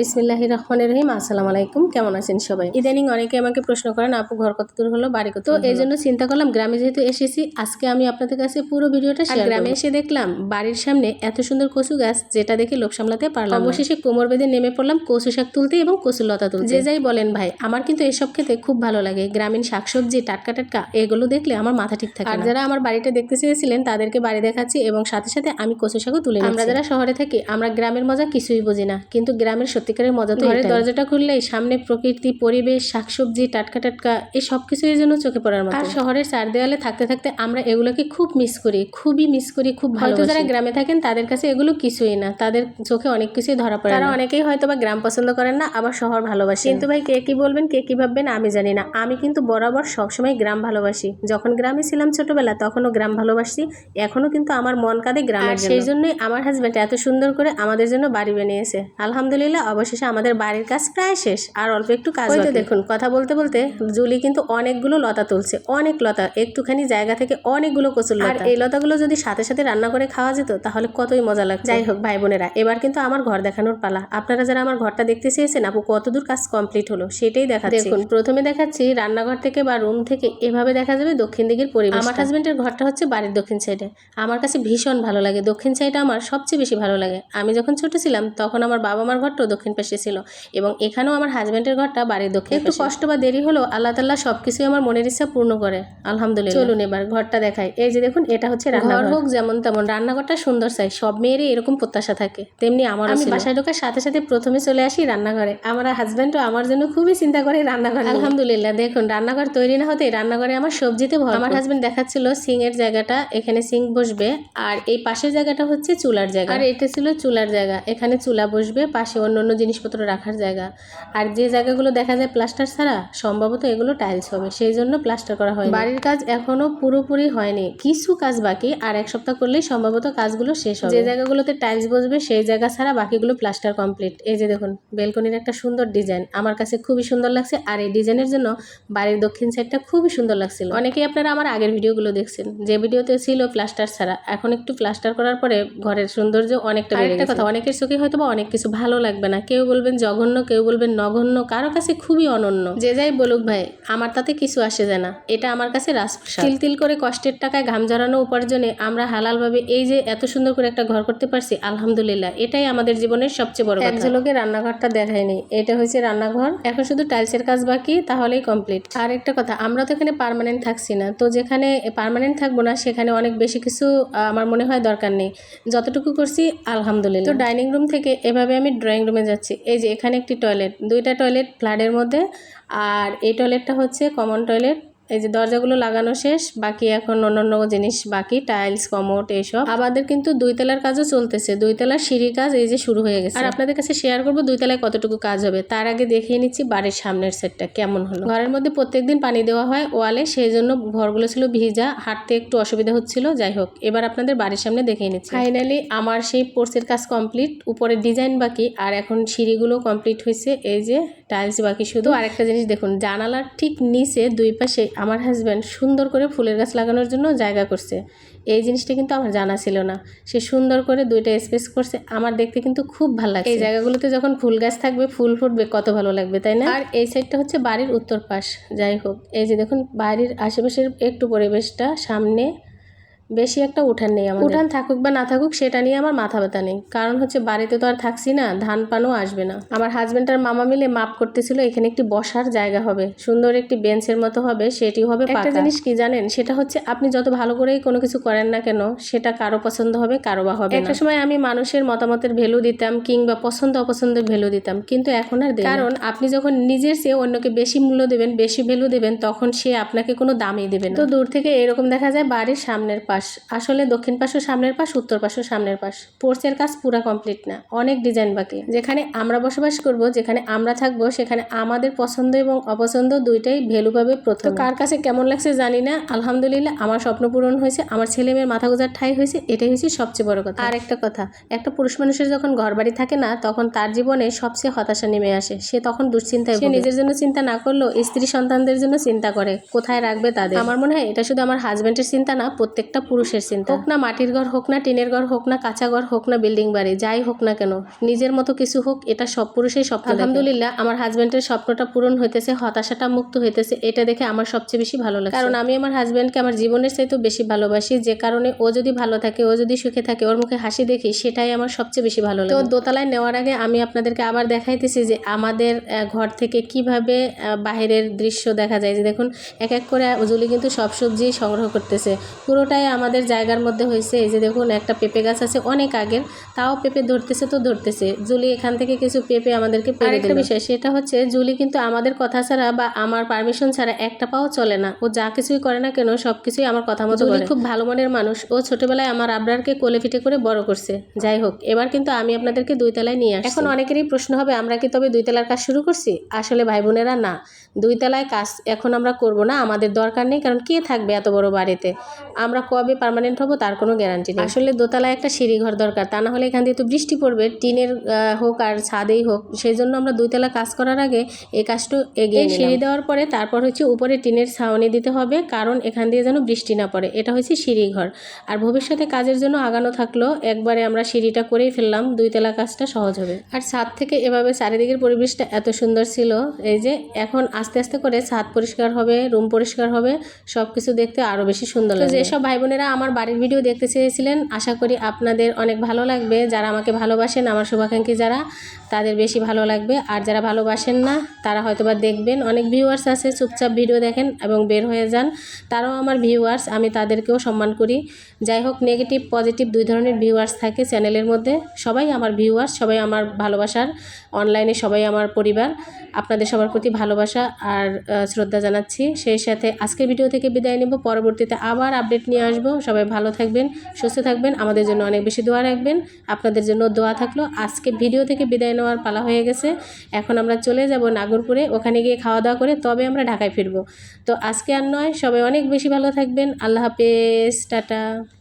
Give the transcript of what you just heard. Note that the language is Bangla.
বিসমিল্লাহ রহমান রহিম আসসালামু আলাইকুম কেমন আছেন সবাই? ইদানিং অনেকে আমাকে প্রশ্ন করেন আপু ঘর কত দূর হলো? বাড়ি কত তো এই জন্য চিন্তা করলাম গ্রামে যেহেতু এসেছি আজকে আমি আপনাদের কাছে পুরো ভিডিওটা শেয়ার গ্রামে এসে দেখলাম বাড়ির সামনে এত সুন্দর কচু গাছ যেটা দেখে লোক সামলাতে পারলাম। অবশেষে কোমর বেঁধে নেমে পড়লাম কচু শাক তুলতে এবং কচু লতা তুলতে। যে যাই বলেন ভাই আমার কিন্তু এসব খেতে খুব ভালো লাগে। গ্রামীণ শাকসবজি টাটকা টাটকা এগুলো দেখলে আমার মাথা ঠিক থাকে আর যারা আমার বাড়িটা দেখতে চেয়েছিলেন তাদেরকে বাড়ি দেখাচ্ছি এবং সাথে সাথে আমি কচু শাকও তুলে আমরা যারা শহরে থাকি আমরা গ্রামের মজা কিছুই বুঝি না। কিন্তু গ্রামের সত্যিকারের মজা তো ঘরের দরজাটা খুললেই সামনে প্রকৃতি পরিবেশ শাকসবজি টাটকা টাটকা এই সব কিছুই যেন চোখে পড়ার মতো। আর শহরের চার দেওয়ালে থাকতে থাকতে আমরা এগুলোকে খুব মিস করি খুবই মিস করি খুব ভালো যারা গ্রামে থাকেন তাদের কাছে এগুলো কিছুই না। তাদের চোখে অনেক কিছুই ধরা পড়ে তারা অনেকেই হয়তো বা গ্রাম পছন্দ করেন না আবার শহর ভালোবাসে কিন্তু ভাই কে কি বলবেন কে কি ভাববেন আমি জানি না। আমি কিন্তু বরাবর সবসময় গ্রাম ভালোবাসি। যখন গ্রামে ছিলাম ছোটবেলা তখনও গ্রাম ভালোবাসি। এখনও কিন্তু আমার মন কাঁদে গ্রামের সেই জন্যই আমার হাজব্যান্ড এত সুন্দর করে আমাদের জন্য বাড়ি বানিয়েছে। আলহামদুলিল্লাহ অবশেষে আমাদের বাড়ির কাজ প্রায় শেষ। আর অল্প একটু কাজ হয়তো দেখুন কথা বলতে বলতে জুলি কিন্তু অনেকগুলো লতা তুলছে অনেক লতা একটুখানি জায়গা থেকে অনেকগুলো কচুর লতা। এই লতাগুলো যদি সাথে সাথে রান্না করে খাওয়া যেত তাহলে কতই মজা লাগতো। যাই হোক ভাই বোনেরা এবার কিন্তু আমার ঘর দেখানোর পালা। আপনারা যারা আমার ঘরটা দেখতে চেয়েছেন আপু কতদূর কাজ কমপ্লিট হলো সেটাই দেখা দেখুন প্রথমে দেখাচ্ছি রান্নাঘর থেকে বা রুম থেকে এভাবে দেখা যাবে দক্ষিণ দিকের পরিবেশ আমার হাজবেন্ডের ঘরটা হচ্ছে বাড়ির দক্ষিণ সাইডে আমার কাছে ভীষণ ভালো লাগে। দক্ষিণ সাইডে আমার সবচেয়ে বেশি ভালো লাগে। আমি যখন ছোট ছিলাম তখন আমার বাবা মার ঘরটাও দক্ষিণ পাশে ছিল। এবং এখানেও আমার হাজব্যান্ডের ঘরটা বাড়ির দক্ষিণ। একটু কষ্ট বা দেরি হলো আল্লাহ তাল্লাহ সব কিছুই আমার মনের ইচ্ছা পূর্ণ করে। আলহামদুলিল্লাহ। চলুন এবার ঘরটা দেখাই। এই যে দেখুন এটা হচ্ছে রান্নাঘর। হোক যেমন তেমন রান্নাঘরটা সুন্দর চাই সব মেয়েরই এরকম প্রত্যাশা থাকে। তেমনি আমার আমি বাসায় ঢোকার সাথে সাথে প্রথমে চলে আসি রান্নাঘরে। আমার হাজব্যান্ডও আমার জন্য খুবই চিন্তা করে রান্নাঘর আলহামদুলিল্লাহ। দেখুন রান্নাঘর তৈরি না হতে রান্নাঘরে আমার সবজিতে ভর আমার হাজব্যান্ড দেখাচ্ছিল সিং এর জায়গাটা এখানে সিং বসবে। আর এই পাশের জায়গাটা হচ্ছে চুলার জায়গা। আর এটা ছিল চুলার জায়গা। এখানে চুলা বসবে পাশে অন্য অন্য জিনিসপত্র রাখার জায়গা। আর যে জায়গাগুলো দেখা যায় প্লাস্টার ছাড়া সম্ভবত এগুলো টাইলস হবে। সেই জন্য প্লাস্টার করা হয় বাড়ির কাজ এখনও পুরোপুরি হয়নি। কিছু কাজ বাকি আর এক সপ্তাহ করলেই সম্ভবত কাজগুলো শেষ হবে। যে জায়গাগুলোতে টাইলস বসবে সেই জায়গা ছাড়া বাকিগুলো প্লাস্টার কমপ্লিট। এই যে দেখুন বেলকনির একটা সুন্দর ডিজাইন। আমার কাছে খুবই সুন্দর লাগছে। আর এই ডিজাইনের জন্য বাড়ির দক্ষিণ সাইডটা খুবই সুন্দর লাগছিল। অনেকেই আপনারা আমার আগের ভিডিওগুলো দেখছেন। যে ভিডিওতে ছিল প্লাস্টার ছাড়া। এখন একটু প্লাস্টার করার পরে ঘরের সৌন্দর্য অনেকটা একটা কথা অনেকের চোখে হয়তো বা অনেক কিছু ভালো লাগবে না। কেউ বলবেন জঘন্য কেউ বলবেন নগণ্য কারও কাছে খুবই অনন্য। যে যাই বলুক ভাই আমার তাতে কিছু আসে যায় না। এটা আমার কাছে রাজপ্রসাদ। তিল তিল করে কষ্টের টাকায় ঘাম জড়ানো উপার্জনে আমরা হালালভাবে এই যে এত সুন্দর করে একটা ঘর করতে পারছি আলহামদুলিল্লাহ এটাই আমাদের জীবনের সবচেয়ে বড় এক ঝলকে রান্নাঘরটা দেখায়নি এটা হয়েছে রান্নাঘর। এখন শুধু টাইলসের কাজ বাকি তাহলেই কমপ্লিট আর একটা কথা আমরা তো এখানে পারমানেন্ট থাকছি না তো যেখানে পারমানেন্ট থাকব না সেখানে অনেক বেশি কিছু আমার মনে হয় দরকার নেই। যতটুকু করছি আলহামদুলিল্লাহ। তো ডাইনিং রুম থেকে এভাবে আমি ড্রয়িং রুমে যাচ্ছি। এই যে এখানে একটি টয়লেট দুইটা টয়লেট ফ্ল্যাটের মধ্যে, আর এই টয়লেটটা হচ্ছে কমন টয়লেট এই যে দরজাগুলো লাগানো শেষ বাকি এখন অন্যান্য জিনিস বাকি টাইলস কমোট এইসব আমাদের কিন্তু দুই তলার কাজও চলতেছে দুই তলার সিঁড়ির কাজ এই যে শুরু হয়ে গেছে। আর আপনাদের কাছে শেয়ার করব দুই তলায় কতটুকু কাজ হবে। তার আগে দেখিয়ে নিচ্ছি বাড়ির সামনের সেটটা কেমন হলো। ঘরের মধ্যে প্রত্যেকদিন পানি দেওয়া হয় ওয়ালে সেই জন্য ঘরগুলো ছিল ভিজা হাঁটতে একটু অসুবিধা হচ্ছিল যাই হোক। এবার আপনাদের বাড়ির সামনে দেখিয়ে নিচ্ছি। ফাইনালি আমার সেই পোর্সের কাজ কমপ্লিট উপরে ডিজাইন বাকি আর এখন সিঁড়িগুলো কমপ্লিট হয়েছে এই যে টাইলস বাকি শুধু। আরেকটা জিনিস দেখুন জানালার ঠিক নিচে দুই পাশে আমার হাজব্যান্ড সুন্দর করে ফুলের গাছ লাগানোর জন্য জায়গা করছে। এই জিনিসটা কিন্তু আমার জানা ছিল না। সে সুন্দর করে দুইটা স্পেস করছে। আমার দেখতে কিন্তু খুব ভালো লাগে এই জায়গাগুলোতে যখন ফুল গাছ থাকবে, ফুল ফুটবে, কত ভালো লাগবে, তাই না? আর এই সাইডটা হচ্ছে বাড়ির উত্তর পাশ যাই হোক, এই যে দেখুন, বাড়ির আশেপাশের একটু পরিবেশটা, সামনে বেশি একটা উঠান নেই আমার উঠান থাকুক বা না থাকুক সেটা নিয়ে আমার মাথা ব্যথা নেই। কারণ হচ্ছে বাড়িতে তো আর থাকছি না ধান পানও আসবে না। আমার হাজবেন্ড আর মামা মিলে মাপ করতেছিল এখানে একটি বসার জায়গা হবে। সুন্দর একটি বেঞ্চের মতো হবে সেটি হবে একটা জিনিস কি জানেন? সেটা হচ্ছে আপনি যত ভালো করেই কোনো কিছু করেন না কেন সেটা কারও পছন্দ হবে কারও বা হবে একটা সময় আমি মানুষের মতামতের ভ্যালু দিতাম কিংবা পছন্দ অপছন্দের ভ্যালু দিতাম কিন্তু এখন আর কারণ আপনি যখন নিজের চেয়ে অন্যকে বেশি মূল্য দেবেন বেশি ভ্যালু দেবেন তখন সে আপনাকে কোনো দামই দেবে না। তো দূর থেকে এরকম দেখা যায় বাড়ির সামনের পাশ। আসলে দক্ষিণ পাশও সামনের পাশ উত্তর পাশও সামনের পাশ। পোর্সের কাজ পুরা কমপ্লিট না। অনেক ডিজাইন বাকি। যেখানে আমরা বসবাস করব যেখানে আমরা থাকব সেখানে আমাদের পছন্দ এবং অপছন্দ দুইটাই ভ্যালু পাবে প্রথম কার কাছে কেমন লাগছে জানি না। আলহামদুলিল্লাহ আমার স্বপ্ন পূরণ হয়েছে আমার ছেলে মেয়ের মাথা গোজার ঠাই হয়েছে এটাই হচ্ছে সবচেয়ে বড় কথা। আর একটা কথা একটা পুরুষ মানুষের যখন ঘর বাড়ি থাকে না তখন তার জীবনে সবচেয়ে হতাশা নেমে আসে। সে তখন দুশ্চিন্তায় সে নিজের জন্য চিন্তা না করলেও স্ত্রী সন্তানদের জন্য চিন্তা করে কোথায় রাখবে তাদের? আমার মনে হয় এটা শুধু আমার হাজবেন্ডের চিন্তা না প্রত্যেকটা পুরুষের চিন্তা। হোক না মাটির ঘর হোক না টিনের ঘর হোক না কাঁচা ঘর হোক না বিল্ডিং বাড়ি যাই হোক না কেন নিজের মতো কিছু হোক এটা সব পুরুষের স্বপ্ন আলহামদুলিল্লাহ আমার হাজব্যান্ডের স্বপ্নটা পূরণ হইতেছে হতাশাটা মুক্ত হইতেছে এটা দেখে আমার সবচেয়ে বেশি ভালো লাগে কারণ আমি আমার হাজব্যান্ডকে আমার জীবনের চাইতেও বেশি ভালোবাসি যে কারণে ও যদি ভালো থাকে ও যদি সুখে থাকে ওর মুখে হাসি দেখি সেটাই আমার সবচেয়ে বেশি ভালো লাগে। তো দোতলায় নেওয়ার আগে আমি আপনাদেরকে আবার দেখাইতেছি যে আমাদের ঘর থেকে কীভাবে বাহিরের দৃশ্য দেখা যায়। যে দেখুন এক এক করে জুলি কিন্তু সব সবজি সংগ্রহ করতেছে। পুরোটাই আমাদের জায়গার মধ্যে হয়েছে এই যে দেখুন একটা পেঁপে গাছ আছে অনেক আগের তাও পেঁপে ধরতেছে তো ধরতেছে। জুলি এখান থেকে কিছু পেঁপে আমাদেরকে পেরে একটা বিষয় সেটা হচ্ছে জুলি কিন্তু আমাদের কথা ছাড়া বা আমার পারমিশন ছাড়া একটা পাও চলে না। ও যা কিছুই করে না কেন সব কিছুই আমার কথা মতো করে। খুব ভালো মনের মানুষ। ও ছোটবেলায় আমার আবরারকে কোলে পিঠে করে বড় করছে। যাই হোক এবার কিন্তু আমি আপনাদেরকে দুই তলায় নিয়ে আসি এখন অনেকেরই প্রশ্ন হবে আমরা কি তবে দুই তলার কাজ শুরু করছি? আসলে ভাই বোনেরা না। দুই তলায় কাজ এখন আমরা করব না আমাদের দরকার নেই কারণ কে থাকবে এত বড় বাড়িতে? আমরা কবে পার্মানেন্ট হব তার কোনো গ্যারান্টি নেই। আসলে দোতলায় একটা সিঁড়ি ঘর দরকার তা না হলে এখান দিয়ে তো বৃষ্টি পড়বে টিনের হোক আর ছাদেই হোক। সেই জন্য আমরা দুইতলা কাজ করার আগে এই কাজটা এগিয়ে সিঁড়ি দেওয়ার পরে তারপর হচ্ছে উপরে টিনের ছাউনি দিতে হবে কারণ এখান দিয়ে যেন বৃষ্টি না পড়ে। এটা হচ্ছে সিঁড়ি ঘর আর ভবিষ্যতে কাজের জন্য আগানো থাকল একবারে আমরা সিঁড়িটা করেই ফেললাম দুইতলা কাজটা সহজ হবে। আর ছাদ থেকে এভাবে চারিদিকের পরিবেশটা এত সুন্দর ছিল এই যে এখন আস্তে আস্তে করে ছাদ পরিষ্কার হবে রুম পরিষ্কার হবে সব কিছু দেখতে আরও বেশি সুন্দর যেসব ভাই বোনেরা আমার বাড়ির ভিডিও দেখতে চেয়েছিলেন। আশা করি আপনাদের অনেক ভালো লাগবে। যারা আমাকে ভালোবাসেন, আমার শুভাকাঙ্ক্ষী যারা, তাদের বেশি ভালো লাগবে। আর যারা ভালোবাসেন না, তারা হয়তোবা দেখবেন, অনেক ভিউয়ার্স আছে, চুপচাপ ভিডিও দেখেন এবং বের হয়ে যান। তারাও আমার ভিউয়ার্স আমি তাদেরকেও সম্মান করি। যাই হোক নেগেটিভ পজিটিভ দুই ধরনের ভিউয়ার্স থাকে চ্যানেলের মধ্যে। সবাই আমার ভিউয়ার্স সবাই আমার ভালোবাসার অনলাইনে সবাই আমার পরিবার। আপনাদের সবার প্রতি ভালোবাসা আর শ্রদ্ধা জানাচ্ছি। সেই সাথে আজকের ভিডিও থেকে বিদায় নেব। পরবর্তীতে আবার আপডেট নিয়ে আসব। সবাই ভালো থাকবেন, সুস্থ থাকবেন। আমাদের জন্য অনেক বেশি দোয়া রাখবেন। আপনাদের জন্য দোয়া থাকল। আজকে ভিডিও থেকে বিদায় নেওয়ার পালা হয়ে গেছে। এখন আমরা চলে যাব নাগরপুরে। ওখানে গিয়ে খাওয়া দাওয়া করে তবে আমরা ঢাকায় ফিরবো। তো আজকে আর নয়, সবাই অনেক বেশি ভালো থাকবেন। আল্লাহ হাফেজ। টাটা।